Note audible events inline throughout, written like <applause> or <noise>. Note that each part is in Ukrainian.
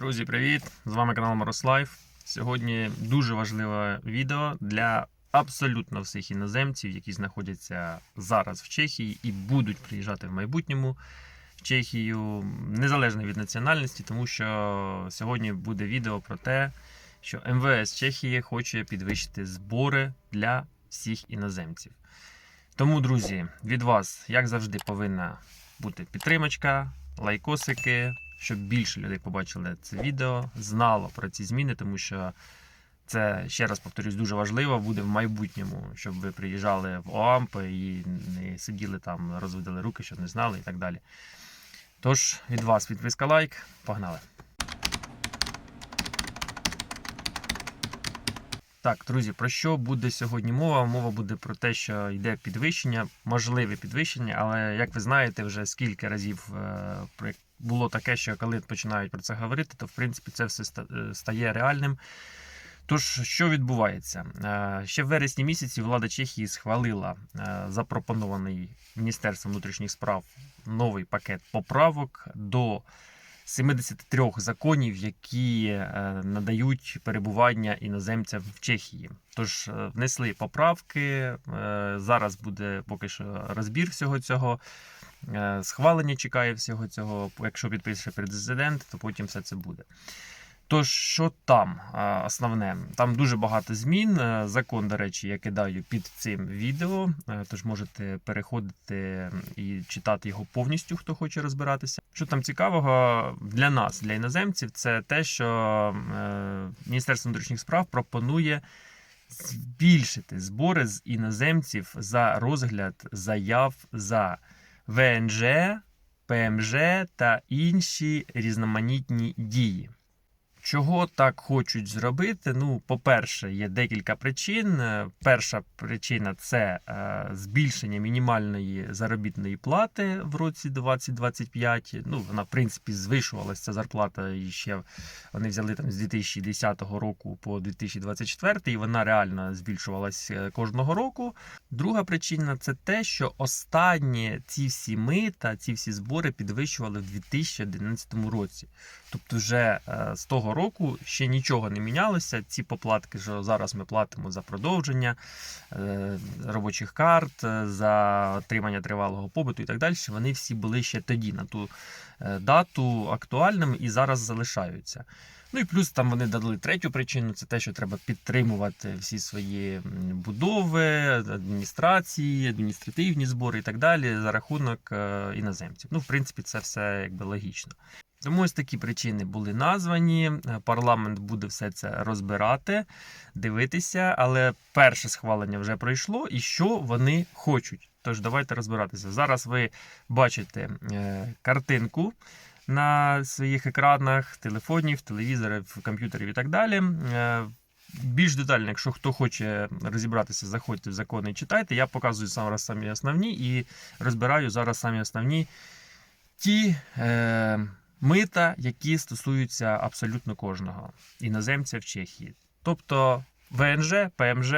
Друзі, привіт! З вами канал Морослайф. Сьогодні дуже важливе відео для абсолютно всіх іноземців, які знаходяться зараз в Чехії і будуть приїжджати в майбутньому в Чехію, незалежно від національності, тому що сьогодні буде відео про те, що МВС Чехії хоче підвищити збори для всіх іноземців. Тому, друзі, від вас, як завжди, повинна бути підтримочка, лайкосики, щоб більше людей побачили це відео, знало про ці зміни, тому що це, ще раз повторюсь, дуже важливо буде в майбутньому, щоб ви приїжджали в ОАМП і не сиділи там, розводили руки, щоб не знали і так далі. Тож, від вас підписка лайк, погнали! Так, друзі, про що буде сьогодні мова? Мова буде про те, що йде підвищення, можливе підвищення, але як ви знаєте, вже скільки разів е, було таке, що коли починають про це говорити, то в принципі це все е, стає реальним. Тож, що відбувається? Е, Ще в вересні місяці влада Чехії схвалила е, запропонований Міністерством внутрішніх справ новий пакет поправок до 73 законів, які надають перебування іноземцям в Чехії. Тож внесли поправки. Зараз буде поки що розбір всього цього. Е, Схвалення чекає всього цього. Якщо підпише президент, то потім все це буде. Тож, що там е, основне? Там дуже багато змін. Е, Закон, до речі, я кидаю під цим відео. Тож можете переходити і читати його повністю, хто хоче розбиратися. Що там цікавого для нас, для іноземців, це те, що Міністерство внутрішніх справ пропонує збільшити збори з іноземців за розгляд заяв за ВНЖ, ПМЖ та інші різноманітні дії. Чого так хочуть зробити? Ну, по-перше, є декілька причин. Е, Перша причина це е, збільшення мінімальної заробітної плати в році 2025. Ну, вона, в принципі, звишувалася ця зарплата і ще вони взяли там з 2010 року по 2024, і вона реально збільшувалась е, кожного року. Друга причина це те, що останні ці всі мита, ці всі збори підвищували в 2011 році. Тобто, вже е, з того року ще нічого не мінялося. Ці поплатки, що зараз ми платимо за продовження е, робочих карт, е, за отримання тривалого побуту і так далі, вони всі були ще тоді на ту дату актуальними і зараз залишаються. Ну і плюс там вони дали третю причину: це те, що треба підтримувати всі свої будови, адміністрації, адміністративні збори і так далі за рахунок іноземців. Ну, в принципі, це все якби логічно. Тому ось такі причини були названі. Е, Парламент буде все це розбирати, дивитися, але перше схвалення вже пройшло, і що вони хочуть. Тож давайте розбиратися. Зараз ви бачите е, картинку на своїх екранах, телефонів, телевізорів, комп'ютерів і так далі. Е, Більш детально, якщо хто хоче розібратися, заходьте в закони і читайте. Я показую зараз самі основні і розбираю зараз самі основні ті е, мита, які стосуються абсолютно кожного іноземця в Чехії. Тобто ВНЖ, ПМЖ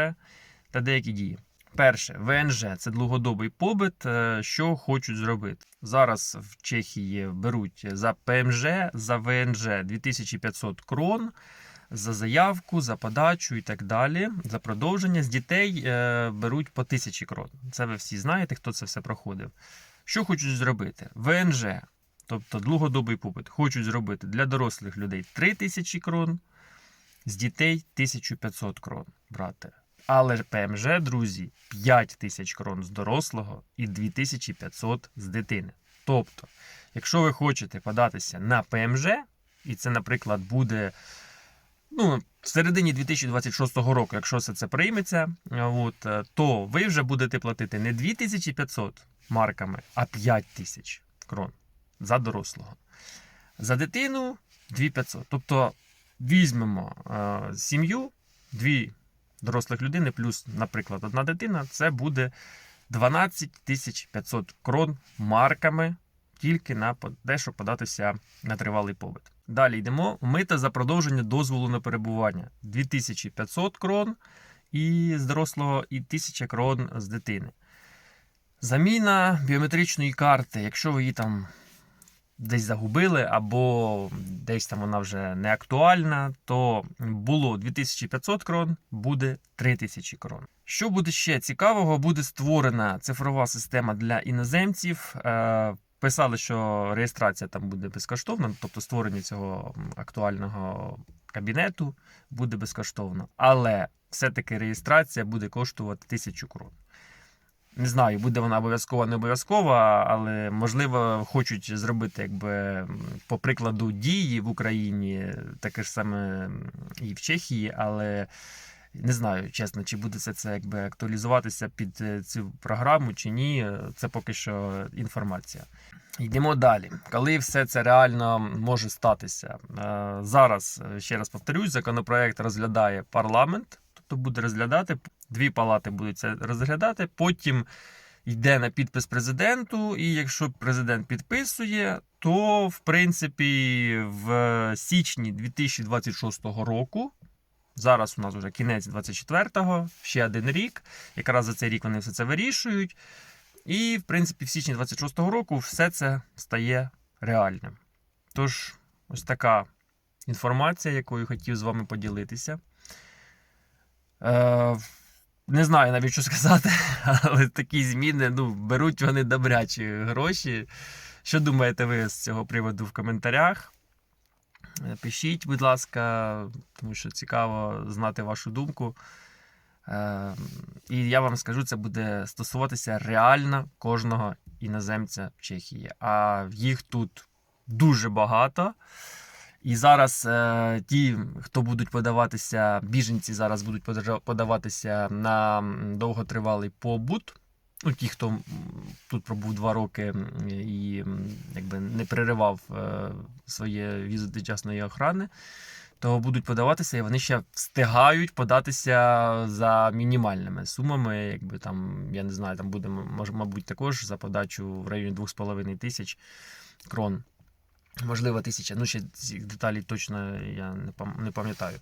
та деякі дії. Перше, ВНЖ це довгодобий побит. Е, Що хочуть зробити? Зараз в Чехії беруть за ПМЖ, за ВНЖ 2500 крон. За заявку, за подачу і так далі. За продовження з дітей е, беруть по тисячі крон. Це ви всі знаєте, хто це все проходив. Що хочуть зробити? ВНЖ, тобто довгодобий побит, хочуть зробити для дорослих людей 3 тисячі крон, з дітей 1500 крон брати. Але ПМЖ, друзі, 5 тисяч крон з дорослого і 2500 з дитини. Тобто, якщо ви хочете податися на ПМЖ, і це, наприклад, буде ну, в середині 2026 року, якщо все це прийметься, от, е, то ви вже будете платити не 2500 марками, а 5000 крон за дорослого. За дитину 2500. Тобто візьмемо е, сім'ю, дві дорослих людини, плюс, наприклад, одна дитина, це буде 12 500 крон марками тільки на те, щоб податися на тривалий побит. Далі йдемо. Мита за продовження дозволу на перебування 2500 крон і з дорослого, і 1000 крон з дитини. Заміна біометричної карти, якщо ви її там десь загубили, або десь там вона вже не актуальна, то було 2500 крон, буде 3000 крон. Що буде ще цікавого, буде створена цифрова система для іноземців. Е, Писали, що реєстрація там буде безкоштовна, тобто створення цього актуального кабінету буде безкоштовно. Але все-таки реєстрація буде коштувати 1000 крон. Не знаю, буде вона обов'язкова, не обов'язкова, але можливо хочуть зробити, якби по прикладу дії в Україні, таке ж саме і в Чехії, але не знаю, чесно, чи буде це, це якби актуалізуватися під е, цю програму чи ні. Це поки що інформація. Йдемо далі. Коли все це реально може статися? Е, Зараз, е, ще раз повторюсь, законопроект розглядає парламент, тобто буде розглядати, дві палати будуть це розглядати, потім йде на підпис президенту, і якщо президент підписує, то в принципі в січні 2026 року. Зараз у нас вже кінець 24-го, ще один рік. Якраз за цей рік вони все це вирішують. І, в принципі, в січні 26-го року все це стає реальним. Тож, ось така інформація, якою хотів з вами поділитися. Е, не знаю навіть що сказати, <laughs> але такі зміни ну, беруть вони добрячі гроші. Що думаєте ви з цього приводу в коментарях? Пишіть, будь ласка, тому що цікаво знати вашу думку. Е, І я вам скажу, це буде стосуватися реально кожного іноземця в Чехії. А їх тут дуже багато. І зараз е, ті, хто будуть подаватися, біженці зараз будуть подаватися на довготривалий побут. Ну, ті, хто тут пробув два роки і якби не переривав е, своє візу дочасної охорони, то будуть подаватися, і вони ще встигають податися за мінімальними сумами. Якби там, я не знаю, там буде, мабуть, також за подачу в районі 2,5 тисяч крон. Можливо, тисяча. Ну, ще ці деталі точно я не пам'ятаю.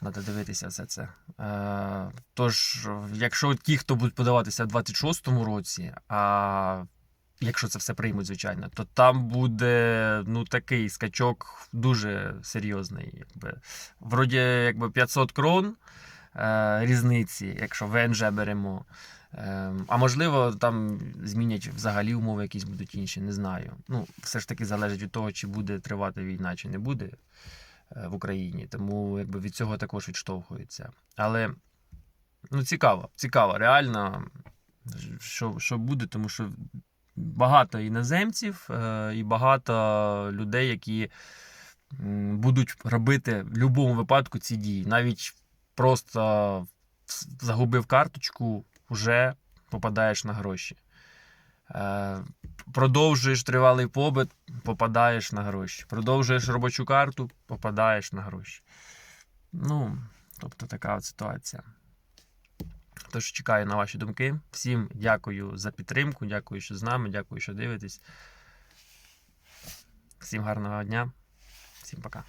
Треба дивитися все це. Е, тож, якщо ті, хто будуть подаватися в 26-му році, а якщо це все приймуть, звичайно, то там буде ну, такий скачок дуже серйозний. Вроді якби 500 крон е, різниці, якщо ВНЖ беремо. Ем, А можливо, там змінять взагалі умови, якісь будуть інші, не знаю. Ну, все ж таки залежить від того, чи буде тривати війна, чи не буде е, в Україні. Тому якби від цього також відштовхується. Але ну, цікаво, цікаво, реально, що, що буде, тому що багато іноземців е, і багато людей, які будуть робити в будь-якому випадку ці дії. Навіть просто загубив карточку, вже попадаєш на гроші. Е, Продовжуєш тривалий побит, попадаєш на гроші. Продовжуєш робочу карту, попадаєш на гроші. Ну, тобто така от ситуація. Тож чекаю на ваші думки. Всім дякую за підтримку, дякую, що з нами, дякую, що дивитесь. Всім гарного дня, всім пока.